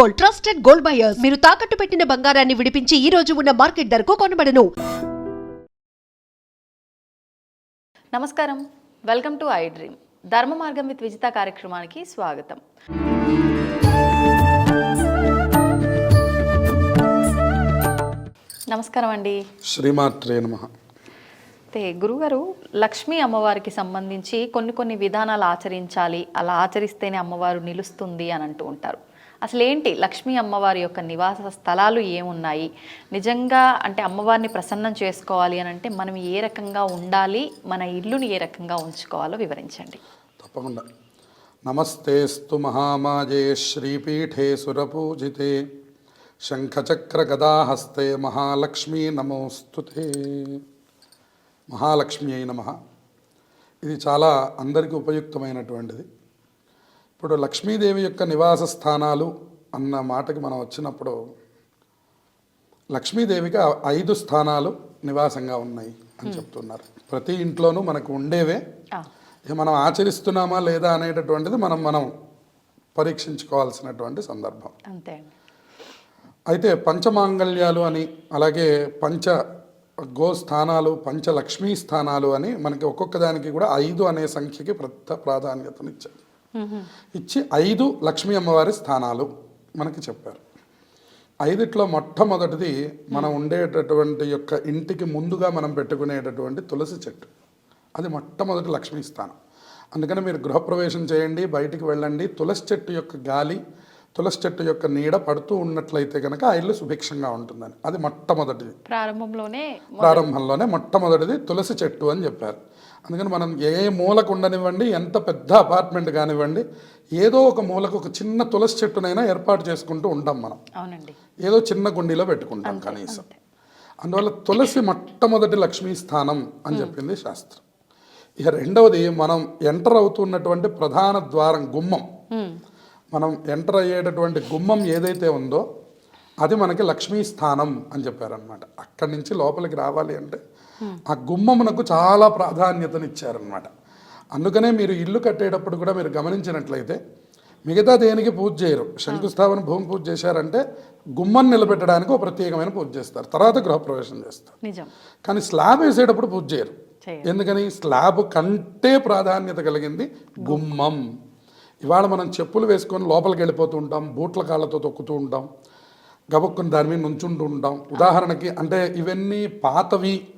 Gold trusted gold buyers మీరు తాకట్టు పెట్టిన బంగారాన్ని విడిపించి ఈ రోజు ఉన్న మార్కెట్ ధరకు కొనబడను. నమస్కారం. వెల్కమ్ టు ఐ డ్రీమ్ ధర్మ మార్గం విత్ విజిత కార్యక్రమానికి స్వాగతం. నమస్కారం అండి. శ్రీమాత్రే నమ. గురుగారు లక్ష్మీ అమ్మవారికి సంబంధించి కొన్ని కొన్ని విధానాలు ఆచరించాలి. అలా ఆచరిస్తేనే అమ్మవారు నిలుస్తుంది అని అంటూ ఉంటారు. అసలు ఏంటి లక్ష్మీ అమ్మవారి యొక్క నివాస స్థలాలు ఏమున్నాయి? నిజంగా అంటే అమ్మవారిని ప్రసన్నం చేసుకోవాలి అని అంటే మనం ఏ రకంగా ఉండాలి? మన ఇల్లుని ఏ రకంగా ఉంచుకోవాలో వివరించండి. తప్పకుండా. నమస్తేస్తు మహామాజే శ్రీపీఠే సురపూజితే. శంఖచక్ర గదాహస్తే మహాలక్ష్మీ నమోస్తుతే. మహాలక్ష్మి అయి నమ. ఇది చాలా అందరికీ ఉపయుక్తమైనటువంటిది. ఇప్పుడు లక్ష్మీదేవి యొక్క నివాస స్థానాలు అన్న మాటకి మనం వచ్చినప్పుడు లక్ష్మీదేవికి ఐదు స్థానాలు నివాసంగా ఉన్నాయి అని చెప్తున్నారు. ప్రతి ఇంట్లోనూ మనకు ఉండేవే. మనం ఆచరిస్తున్నామా లేదా అనేటటువంటిది మనం మనం పరీక్షించుకోవాల్సినటువంటి సందర్భం. అంతే. అయితే పంచమాంగళ్యాలు అని అలాగే పంచ గోస్థానాలు పంచలక్ష్మీ స్థానాలు అని మనకి ఒక్కొక్క దానికి కూడా ఐదు అనే సంఖ్యకి పెద్ద ప్రాధాన్యతనిచ్చారు. ఇచ్చి ఐదు లక్ష్మీ అమ్మవారి స్థానాలు మనకి చెప్పారు. ఐదిట్లో మొట్టమొదటిది మనం ఉండేటటువంటి యొక్క ఇంటికి ముందుగా మనం పెట్టుకునేటటువంటి తులసి చెట్టు. అది మొట్టమొదటి లక్ష్మీ స్థానం. అందుకని మీరు గృహప్రవేశం చేయండి బయటికి వెళ్ళండి. తులసి చెట్టు యొక్క గాలి తులసి చెట్టు యొక్క నీడ పడుతూ ఉన్నట్లయితే కనుక ఆ ఇల్లు సుభిక్షంగా ఉంటుందని. అది మొట్టమొదటిది. ప్రారంభంలోనే ప్రారంభంలోనే మొట్టమొదటిది తులసి చెట్టు అని చెప్పారు. అందుకని మనం ఏ మూలకు ఉండనివ్వండి ఎంత పెద్ద అపార్ట్మెంట్ కానివ్వండి ఏదో ఒక మూలకు ఒక చిన్న తులసి చెట్టునైనా ఏర్పాటు చేసుకుంటూ ఉంటాం మనం. అవునండి. ఏదో చిన్న గుండీలో పెట్టుకుంటాం కనీసం. అందువల్ల తులసి మొట్టమొదటి లక్ష్మీ స్థానం అని చెప్పింది శాస్త్రం. ఇక రెండవది మనం ఎంటర్ అవుతున్నటువంటి ప్రధాన ద్వారం గుమ్మం. మనం ఎంటర్ అయ్యేటటువంటి గుమ్మం ఏదైతే ఉందో అది మనకి లక్ష్మీ స్థానం అని చెప్పారనమాట అక్కడి నుంచి లోపలికి రావాలి అంటే ఆ గుమ్మమునకు చాలా ప్రాధాన్యతనిచ్చారనమాట అందుకనే మీరు ఇల్లు కట్టేటప్పుడు కూడా మీరు గమనించినట్లయితే మిగతా దేనికి పూజ చేయరు. శంకుస్థాపన భూమి పూజ చేశారంటే గుమ్మం నిలబెట్టడానికి ఒక ప్రత్యేకమైన పూజ చేస్తారు. తర్వాత గృహప్రవేశం చేస్తారు. కానీ స్లాబ్ వేసేటప్పుడు పూజ చేయరు. చేయరు. ఎందుకని? స్లాబ్ కంటే ప్రాధాన్యత కలిగింది గుమ్మం. ఇవాళ మనం చెప్పులు వేసుకొని లోపలికి వెళ్ళిపోతూ ఉంటాం బూట్ల కాళ్ళతో తొక్కుతూ ఉంటాం గబుక్కుని దాని మీద నుంచుంటూ ఉంటాం. ఉదాహరణకి అంటే ఇవన్నీ పాతవి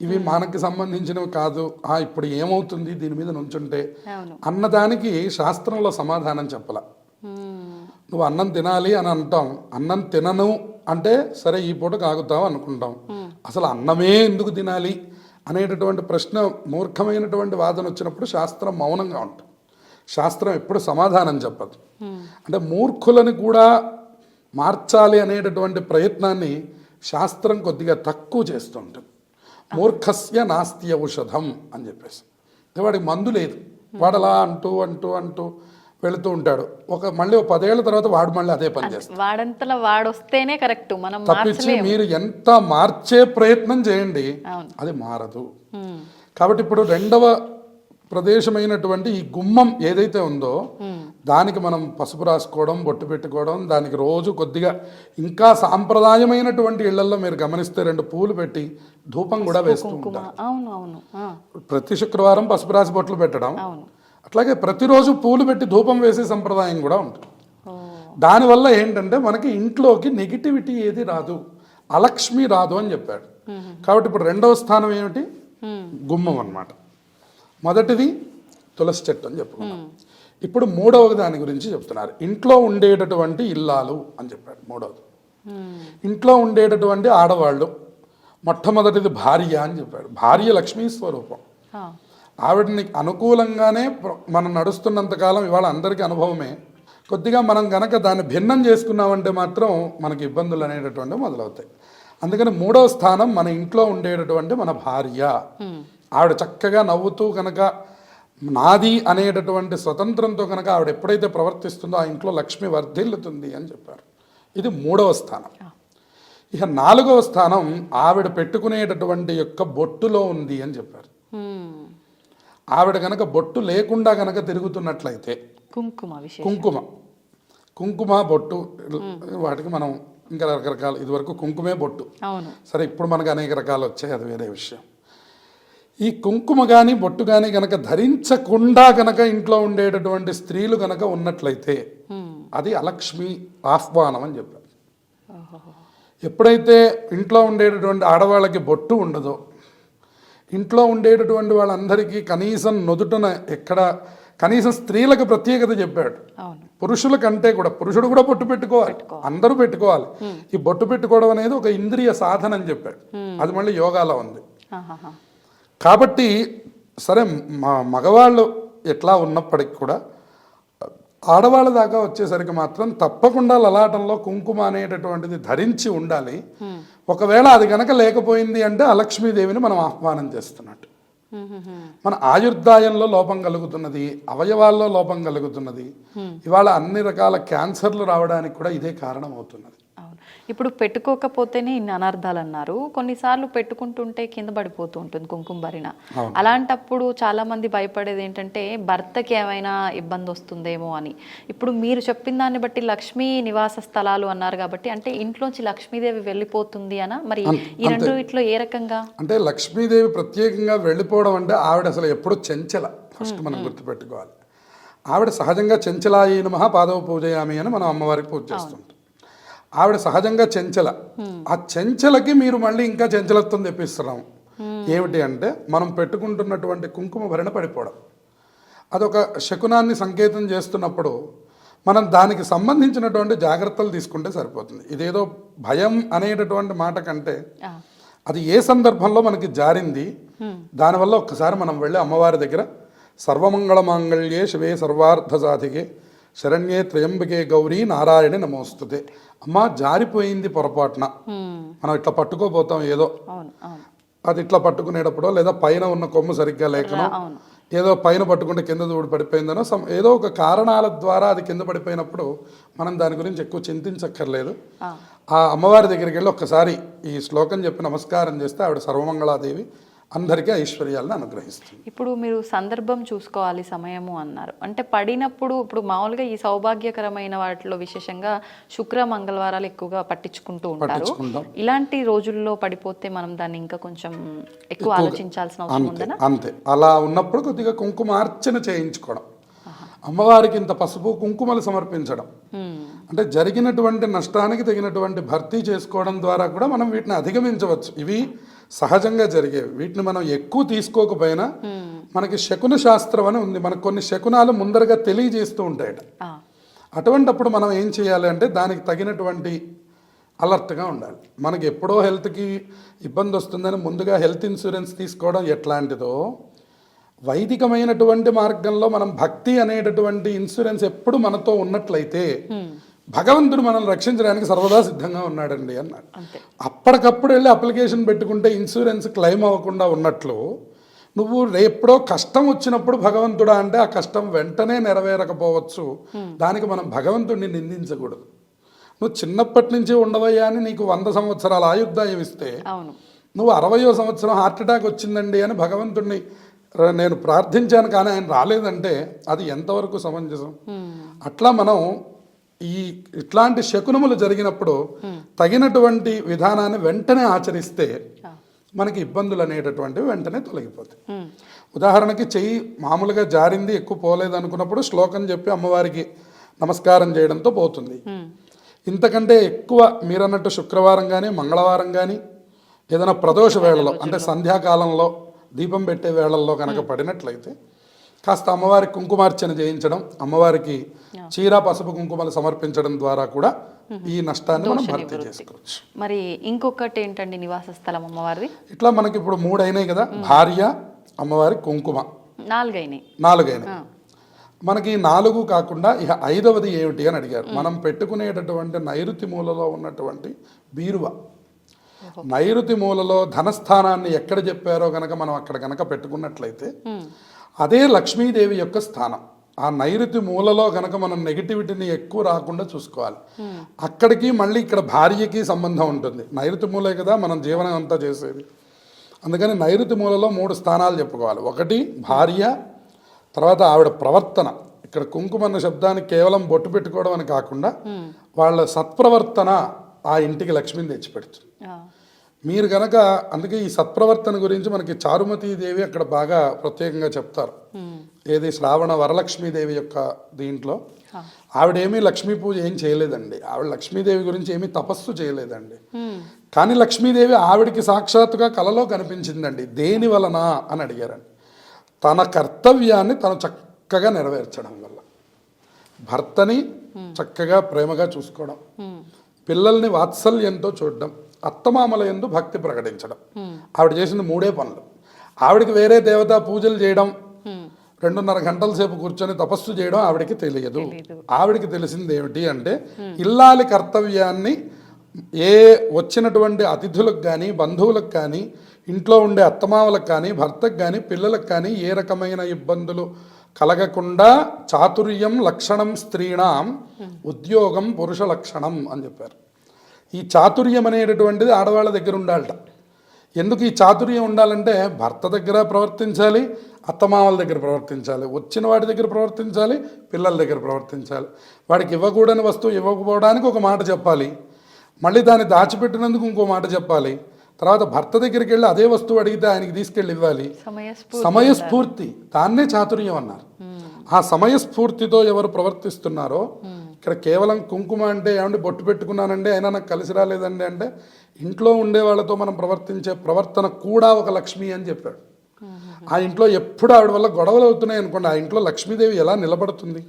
ఇవి మనకి సంబంధించినవి కాదు. ఆ ఇప్పుడు ఏమవుతుంది? దీని మీద నుంచుంటే అన్నదానికి శాస్త్రంలో సమాధానం చెప్పల. నువ్వు అన్నం తినాలి అని అంటాం. అన్నం తినను అంటే సరే ఈ పూట కాగుతావు అనుకుంటాం. అసలు అన్నమే ఎందుకు తినాలి అనేటటువంటి ప్రశ్న మూర్ఖమైనటువంటి వాదన వచ్చినప్పుడు శాస్త్రం మౌనంగా ఉంటుంది. శాస్త్రం ఎప్పుడు సమాధానం చెప్పదు. అంటే మూర్ఖులని కూడా మార్చాలి అనేటటువంటి ప్రయత్నాన్ని శాస్త్రం కొద్దిగా తక్కువ చేస్తుంటుంది. మూర్ఖస్య నాస్తి ఔషధం అని చెప్పేసి. అంటే వాడికి మందు లేదు. వాడు అలా అంటూ అంటూ అంటూ వెళుతూ ఉంటాడు. ఒక మళ్ళీ ఒక పదేళ్ళ తర్వాత వాడు మళ్ళీ అదే పని చేస్తాడు. వాడంతలా వాడొస్తేనే కరెక్ట్. మనం తప్పించి మీరు ఎంత మార్చే ప్రయత్నం చేయండి. అది మారదు. కాబట్టి ఇప్పుడు రెండవ ప్రదేశమైనటువంటి ఈ గుమ్మం ఏదైతే ఉందో దానికి మనం పసుపు రాసుకోవడం బొట్టు పెట్టుకోవడం దానికి రోజు కొద్దిగా ఇంకా సాంప్రదాయమైనటువంటి ఇళ్ళలో మీరు గమనిస్తే రెండు పూలు పెట్టి ధూపం కూడా వేస్తూ ఉంటారు. ప్రతి శుక్రవారం పసుపు రాసి బొట్లు పెట్టడం. అట్లాగే ప్రతిరోజు పూలు పెట్టి ధూపం వేసే సంప్రదాయం కూడా ఉంటుంది. దానివల్ల ఏంటంటే మనకి ఇంట్లోకి నెగిటివిటీ ఏది రాదు. అలక్ష్మి రాదు అని చెప్పాడు. కాబట్టి ఇప్పుడు రెండవ స్థానం ఏమిటి? గుమ్మం అన్నమాట. మొదటిది తులసి చెట్టు అని చెప్పుకున్నాం ఇప్పుడు మూడవ దాని గురించి చెప్తున్నారు. ఇంట్లో ఉండేటటువంటి ఇల్లాలు అని చెప్పాడు మూడవది. ఇంట్లో ఉండేటటువంటి ఆడవాళ్ళు మొట్టమొదటిది భార్య అని చెప్పాడు భార్య లక్ష్మీ స్వరూపం. ఆవిడని అనుకూలంగానే మనం నడుస్తున్నంత కాలం ఇవాళ అందరికీ అనుభవమే. కొద్దిగా మనం గనక దాన్ని భిన్నం చేసుకున్నామంటే మాత్రం మనకి ఇబ్బందులు అనేటటువంటివి మొదలవుతాయి. అందుకని మూడవ స్థానం మన ఇంట్లో ఉండేటటువంటి మన భార్య. ఆవిడ చక్కగా నవ్వుతూ కనుక నాది అనేటటువంటి స్వతంత్రంతో కనుక ఆవిడ ఎప్పుడైతే ప్రవర్తిస్తుందో ఆ ఇంట్లో లక్ష్మి వర్ధిల్లుతుంది అని చెప్పారు. ఇది మూడవ స్థానం. ఇక నాలుగవ స్థానం ఆవిడ పెట్టుకునేటటువంటి యొక్క బొట్టులో ఉంది అని చెప్పారు. ఆవిడ కనుక బొట్టు లేకుండా కనుక తిరుగుతున్నట్లయితే కుంకుమ కుంకుమ. కుంకుమ బొట్టు వాటికి మనం ఇంకా రకరకాల ఇదివరకు కుంకుమే బొట్టు. సరే ఇప్పుడు మనకు అనేక రకాలు వచ్చాయి అది వేరే విషయం. ఈ కుంకుమ కానీ బొట్టు కానీ గనక ధరించకుండా గనక ఇంట్లో ఉండేటటువంటి స్త్రీలు గనక ఉన్నట్లయితే అది అలక్ష్మి ఆహ్వానం అని చెప్పారు. ఎప్పుడైతే ఇంట్లో ఉండేటటువంటి ఆడవాళ్ళకి బొట్టు ఉండదో ఇంట్లో ఉండేటటువంటి వాళ్ళందరికీ కనీసం నొదుటన ఎక్కడ కనీసం స్త్రీలకు ప్రత్యేకత చెప్పాడు. పురుషుల కంటే కూడా పురుషుడు కూడా బొట్టు పెట్టుకోవాలి. అందరూ పెట్టుకోవాలి. ఈ బొట్టు పెట్టుకోవడం అనేది ఒక ఇంద్రియ సాధన అని చెప్పాడు. అది మళ్ళీ యోగాలో ఉంది. కాబట్టి సరే మా మగవాళ్ళు ఎట్లా ఉన్నప్పటికి కూడా ఆడవాళ్ళ దాకా వచ్చేసరికి మాత్రం తప్పకుండా లలాటంలో కుంకుమ అనేటటువంటిది ధరించి ఉండాలి. ఒకవేళ అది గనక లేకపోయింది అంటే అలక్ష్మీదేవిని మనం ఆహ్వానం చేస్తున్నట్టు. మన ఆయుర్దాయంలో లోపం కలుగుతున్నది అవయవాల్లో లోపం కలుగుతున్నది. ఇవాళ అన్ని రకాల క్యాన్సర్లు రావడానికి కూడా ఇదే కారణం అవుతున్నది అవును ఇప్పుడు పెట్టుకోకపోతేనే ఇన్ని అనర్థాలు అన్నారు కొన్నిసార్లు పెట్టుకుంటుంటే కింద పడిపోతూ ఉంటుంది కుంకుమ భరిణ అలాంటప్పుడు చాలా మంది భయపడేది ఏంటంటే భర్తకి ఏమైనా ఇబ్బంది వస్తుందేమో అని. ఇప్పుడు మీరు చెప్పిన దాన్ని బట్టి లక్ష్మీ నివాస స్థలాలు అన్నారు కాబట్టి అంటే ఇంట్లోంచి లక్ష్మీదేవి వెళ్ళిపోతుంది అనా? మరి ఈ రెండు ఇట్లో ఏ రకంగా? అంటే లక్ష్మీదేవి ప్రత్యేకంగా వెళ్ళిపోవడం అంటే ఆవిడ అసలు ఎప్పుడు చెంచల. ఫస్ట్ మనం గుర్తుపెట్టుకోవాలి. ఆవిడ సహజంగా చెంచలాయి నమః పాదవ పూజయామి అని మనం అమ్మవారికి పూజ చేస్తుంటాం. ఆవిడ సహజంగా చెంచల. ఆ చెంచలకి మీరు మళ్ళీ ఇంకా చెంచలత్వం తెప్పిస్తున్నాం. ఏమిటి అంటే మనం పెట్టుకుంటున్నటువంటి కుంకుమ భరణ పడిపోవడం. అదొక శకునాన్ని సంకేతం చేస్తున్నప్పుడు మనం దానికి సంబంధించినటువంటి జాగ్రత్తలు తీసుకుంటే సరిపోతుంది. ఇదేదో భయం అనేటటువంటి మాట కంటే అది ఏ సందర్భంలో మనకి జారింది దానివల్ల ఒక్కసారి మనం వెళ్ళి అమ్మవారి దగ్గర సర్వమంగళ మాంగళ్యే శివే సర్వార్థ సాధికే శరణ్యే త్రయంబకే గౌరీ నారాయణ నమోస్తుతే అమ్మ జారిపోయింది పొరపాటున. మనం ఇట్లా పట్టుకోపోతాం ఏదో అది ఇట్లా పట్టుకునేటప్పుడో లేదా పైన ఉన్న కొమ్ము సరిగ్గా లేకనో. ఏదో పైన పట్టుకుంటే కింద దూడి పడిపోయిందనో సమ్ ఏదో ఒక కారణాల ద్వారా అది కింద పడిపోయినప్పుడు మనం దాని గురించి ఎక్కువ చింతించక్కర్లేదు ఆ. ఆ అమ్మవారి దగ్గరికి వెళ్ళి ఒక్కసారి ఈ శ్లోకం చెప్పి నమస్కారం చేస్తే ఆవిడ సర్వమంగళాదేవి అందరికీ ఐశ్వర్యాలను అనుగ్రహిస్తుంది. ఇప్పుడు మీరు సందర్భం చూసుకోవాలి సమయము అన్నారు. అంటే పడినప్పుడు ఇప్పుడు మామూలుగా ఈ సౌభాగ్యకరమైన వాటిలో విశేషంగా శుక్ర మంగళవారాలు ఎక్కువగా పట్టించుకుంటూ ఉంటారు. ఇలాంటి రోజుల్లో పడిపోతే మనం దాన్ని ఇంకా కొంచెం ఎక్కువ ఆలోచించాల్సిన అవసరం ఉందనా? అంతే. అలా ఉన్నప్పుడు కొద్దిగా కుంకుమార్చన చేయించుకోవడం. అమ్మవారికి ఇంత పసుపు కుంకుమలు సమర్పించడం. అంటే జరిగినటువంటి నష్టానికి తగినటువంటి భర్తీ చేసుకోవడం ద్వారా కూడా మనం వీటిని అధిగమించవచ్చు. ఇవి సహజంగా జరిగేవి వీటిని మనం ఎక్కువ తీసుకోకపోయినా మనకి శకున శాస్త్రం అని ఉంది. మనకు కొన్ని శకునాలు ముందరగా తెలియజేస్తూ ఉంటాయట. అటువంటప్పుడు మనం ఏం చేయాలి అంటే దానికి తగినటువంటి అలర్ట్గా ఉండాలి. మనకి ఎప్పుడో హెల్త్కి ఇబ్బంది వస్తుందని ముందుగా హెల్త్ ఇన్సూరెన్స్ తీసుకోవడం ఎట్లాంటిదో వైదికమైనటువంటి మార్గంలో మనం భక్తి అనేటటువంటి ఇన్సూరెన్స్ ఎప్పుడు మనతో ఉన్నట్లయితే భగవంతుడు మనల్ని రక్షించడానికి సర్వదా సిద్ధంగా ఉన్నాడండి అన్నాడు. అప్పటికప్పుడు వెళ్ళి అప్లికేషన్ పెట్టుకుంటే ఇన్సూరెన్స్ క్లెయిమ్ అవ్వకుండా ఉన్నట్లు నువ్వు ఎప్పుడో కష్టం వచ్చినప్పుడు భగవంతుడా అంటే ఆ కష్టం వెంటనే నెరవేరకపోవచ్చు. దానికి మనం భగవంతుడిని నిందించకూడదు. నువ్వు చిన్నప్పటి నుంచి ఉండవయ్యా అని నీకు వంద సంవత్సరాల ఆయుర్దాయం ఇస్తే నువ్వు అరవయో సంవత్సరం హార్ట్ అటాక్ వచ్చిందండి అని భగవంతుడిని నేను ప్రార్థించాను కానీ ఆయన రాలేదంటే అది ఎంతవరకు సమంజసం? అట్లా మనం ఈ ఇట్లాంటి శకునములు జరిగినప్పుడు తగినటువంటి విధానాన్ని వెంటనే ఆచరిస్తే మనకి ఇబ్బందులు అనేటటువంటివి వెంటనే తొలగిపోతాయి. ఉదాహరణకి చెయ్యి మామూలుగా జారింది ఎక్కువ పోలేదు అనుకున్నప్పుడు శ్లోకం చెప్పి అమ్మవారికి నమస్కారం చేయడంతో పోతుంది. ఇంతకంటే ఎక్కువ మీరన్నట్టు శుక్రవారం కానీ మంగళవారం కానీ ఏదైనా ప్రదోష వేళలో అంటే సంధ్యాకాలంలో దీపం పెట్టే వేళల్లో కనుక పడినట్లయితే కాస్త అమ్మవారికి కుంకుమార్చన చేయించడం అమ్మవారికి చీర పసుపు కుంకుమలు సమర్పించడం ద్వారా కూడా ఈ నష్టాన్ని మనం భర్తీ చేసుకోవచ్చు. మరి ఇంకొకటి ఏంటండి నివాస స్థలం అమ్మవారిది? ఇట్లా మనకి ఇప్పుడు మూడు అయినాయి కదా భార్య అమ్మవారి కుంకుమ. నాలుగైనాయి. నాలుగైనాయి. మనకి నాలుగు కాకుండా ఇక ఐదవది ఏమిటి అని అడిగారు. మనం పెట్టుకునేటటువంటి నైరుతి మూలలో ఉన్నటువంటి బీరువ. నైరుతి మూలలో ధనస్థానాన్ని ఎక్కడ చెప్పారో గనక మనం అక్కడ గనక పెట్టుకున్నట్లయితే అదే లక్ష్మీదేవి యొక్క స్థానం. ఆ నైరుతి మూలలో గనక మనం నెగిటివిటీని ఎక్కువ రాకుండా చూసుకోవాలి. అక్కడికి మళ్ళీ ఇక్కడ భార్యకి సంబంధం ఉంటుంది. నైరుతి మూలే కదా మనం జీవనం అంతా చేసేది. అందుకని నైరుతి మూలలో మూడు స్థానాలు చెప్పుకోవాలి. ఒకటి భార్య తర్వాత ఆవిడ ప్రవర్తన. ఇక్కడ కుంకుమ అన్న శబ్దానికి కేవలం బొట్టు పెట్టుకోవడం అని కాకుండా వాళ్ళ సత్ప్రవర్తన ఆ ఇంటికి లక్ష్మిని తెచ్చిపెడుతుంది. మీరు గనక అందుకే ఈ సత్ప్రవర్తన గురించి మనకి చారుమతీ దేవి అక్కడ బాగా ప్రత్యేకంగా చెప్తారు. ఏది శ్రావణ వరలక్ష్మీదేవి యొక్క దీంట్లో ఆవిడేమీ లక్ష్మీ పూజ ఏం చేయలేదండి. ఆవిడ లక్ష్మీదేవి గురించి ఏమీ తపస్సు చేయలేదండి. కానీ లక్ష్మీదేవి ఆవిడికి సాక్షాత్తుగా కలలో కనిపించిందండి. దేని వలన అని అడిగారండి. తన కర్తవ్యాన్ని తను చక్కగా నెరవేర్చడం వల్ల. భర్తని చక్కగా ప్రేమగా చూసుకోవడం. పిల్లల్ని వాత్సల్యంతో చూడడం. అత్తమామల ఎందు భక్తి ప్రకటించడం. ఆవిడ చేసిన మూడే పనులు. ఆవిడకి వేరే దేవతా పూజలు చేయడం రెండున్నర గంటల సేపు కూర్చొని తపస్సు చేయడం ఆవిడకి తెలియదు. ఆవిడకి తెలిసింది ఏమిటి అంటే ఇల్లాలి కర్తవ్యాన్ని ఏ వచ్చినటువంటి అతిథులకు కానీ బంధువులకు కానీ ఇంట్లో ఉండే అత్తమామలకు కానీ భర్తకు కానీ పిల్లలకు కానీ ఏ రకమైన ఇబ్బందులు కలగకుండా చాతుర్యం లక్షణం స్త్రీణం ఉద్యోగం పురుష లక్షణం అని చెప్పారు. ఈ చాతుర్యం అనేటటువంటిది ఆడవాళ్ళ దగ్గర ఉండాలట. ఎందుకు ఈ చాతుర్యం ఉండాలంటే భర్త దగ్గర ప్రవర్తించాలి అత్తమామల దగ్గర ప్రవర్తించాలి వచ్చిన వాడి దగ్గర ప్రవర్తించాలి పిల్లల దగ్గర ప్రవర్తించాలి. వాడికి ఇవ్వకూడని వస్తువు ఇవ్వకపోవడానికి ఒక మాట చెప్పాలి. మళ్ళీ దాన్ని దాచిపెట్టినందుకు ఇంకో మాట చెప్పాలి. తర్వాత భర్త దగ్గరికి వెళ్ళి అదే వస్తువు అడిగితే ఆయనకి తీసుకెళ్ళి ఇవ్వాలి. సమయస్ఫూర్తి సమయస్ఫూర్తి. దాన్నే చాతుర్యం అన్నారు. ఆ సమయస్ఫూర్తితో ఎవరు ప్రవర్తిస్తున్నారో ఇక్కడ కేవలం కుంకుమ అంటే ఏమంటే బొట్టు పెట్టుకున్నానండి అయినా నాకు కలిసి రాలేదండి అంటే ఇంట్లో ఉండే వాళ్ళతో మనం ప్రవర్తించే ప్రవర్తన కూడా ఒక లక్ష్మి అని చెప్పాడు. ఆ ఇంట్లో ఎప్పుడు ఆవిడ వల్ల గొడవలు అవుతున్నాయి అనుకోండి ఆ ఇంట్లో లక్ష్మీదేవి ఎలా నిలబడుతుంది?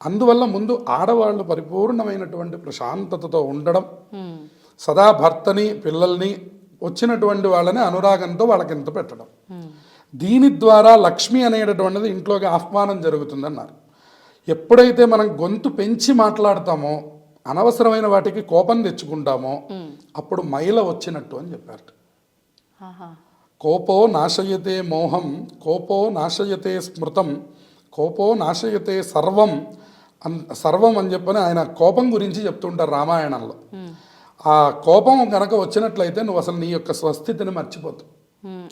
అందువల్ల ముందు ఆడవాళ్ళు పరిపూర్ణమైనటువంటి ప్రశాంతతతో ఉండడం సదా భర్తని పిల్లల్ని వచ్చినటువంటి వాళ్ళని అనురాగంతో వాళ్ళకి ఇంత పెట్టడం. దీని ద్వారా లక్ష్మి అనేటటువంటిది ఇంట్లోకి ఆహ్వానం జరుగుతుందన్నారు. ఎప్పుడైతే మనం గొంతు పెంచి మాట్లాడతామో అనవసరమైన వాటికి కోపం తెచ్చుకుంటామో అప్పుడు మైల వచ్చినట్టు అని చెప్పారు. కోపో నాశయతే మోహం కోపో నాశయతే స్మృతం కోపో నాశయతే సర్వం అన్ సర్వం అని చెప్పని ఆయన కోపం గురించి చెప్తుంటారు రామాయణంలో. ఆ కోపం కనుక వచ్చినట్లయితే నువ్వు అసలు నీ యొక్క స్వస్థితిని మర్చిపోతావు.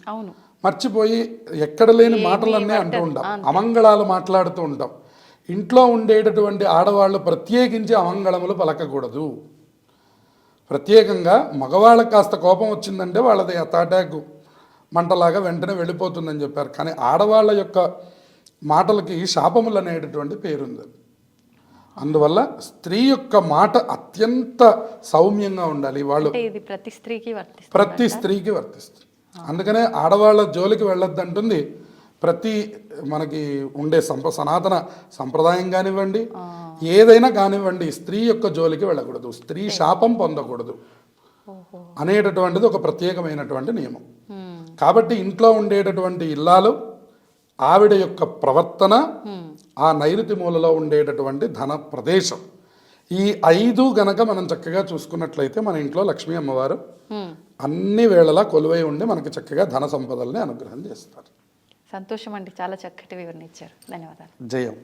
అవును. మర్చిపోయి ఎక్కడ లేని మాటలన్నీ అంటూ ఉంటాం అమంగళాలు మాట్లాడుతూ ఉంటాం ఇంట్లో ఉండేటటువంటి ఆడవాళ్ళు ప్రత్యేకించి అమంగళములు పలకకూడదు. ప్రత్యేకంగా మగవాళ్ళకి కాస్త కోపం వచ్చిందంటే వాళ్ళది అటాక్ మంటలాగా వెంటనే వెళ్ళిపోతుందని చెప్పారు. కానీ ఆడవాళ్ళ యొక్క మాటలకి శాపములు అనేటటువంటి పేరుంది. అందువల్ల స్త్రీ యొక్క మాట అత్యంత సౌమ్యంగా ఉండాలి. వాళ్ళు ప్రతి స్త్రీకి ప్రతి స్త్రీకి వర్తిస్తుంది. అందుకనే ఆడవాళ్ళ జోలికి వెళ్ళొద్దంటుంది. ప్రతి మనకి ఉండే సంప్ర సనాతన సంప్రదాయం కానివ్వండి ఏదైనా కానివ్వండి స్త్రీ యొక్క జోలికి వెళ్ళకూడదు స్త్రీ శాపం పొందకూడదు అనేటటువంటిది ఒక ప్రత్యేకమైనటువంటి నియమం. కాబట్టి ఇంట్లో ఉండేటటువంటి ఇల్లాలు ఆవిడ యొక్క ప్రవర్తన ఆ నైరుతి మూలలో ఉండేటటువంటి ధన ప్రదేశం. ఈ ఐదు గనక మనం చక్కగా చూసుకున్నట్లయితే మన ఇంట్లో లక్ష్మీ అమ్మవారు అన్ని వేళలా కొలువై ఉండి మనకి చక్కగా ధన సంపదల్ని అనుగ్రహం చేస్తారు. సంతోషం అండి చాలా చక్కటి వివరణ ఇచ్చారు. ధన్యవాదాలు. జయం.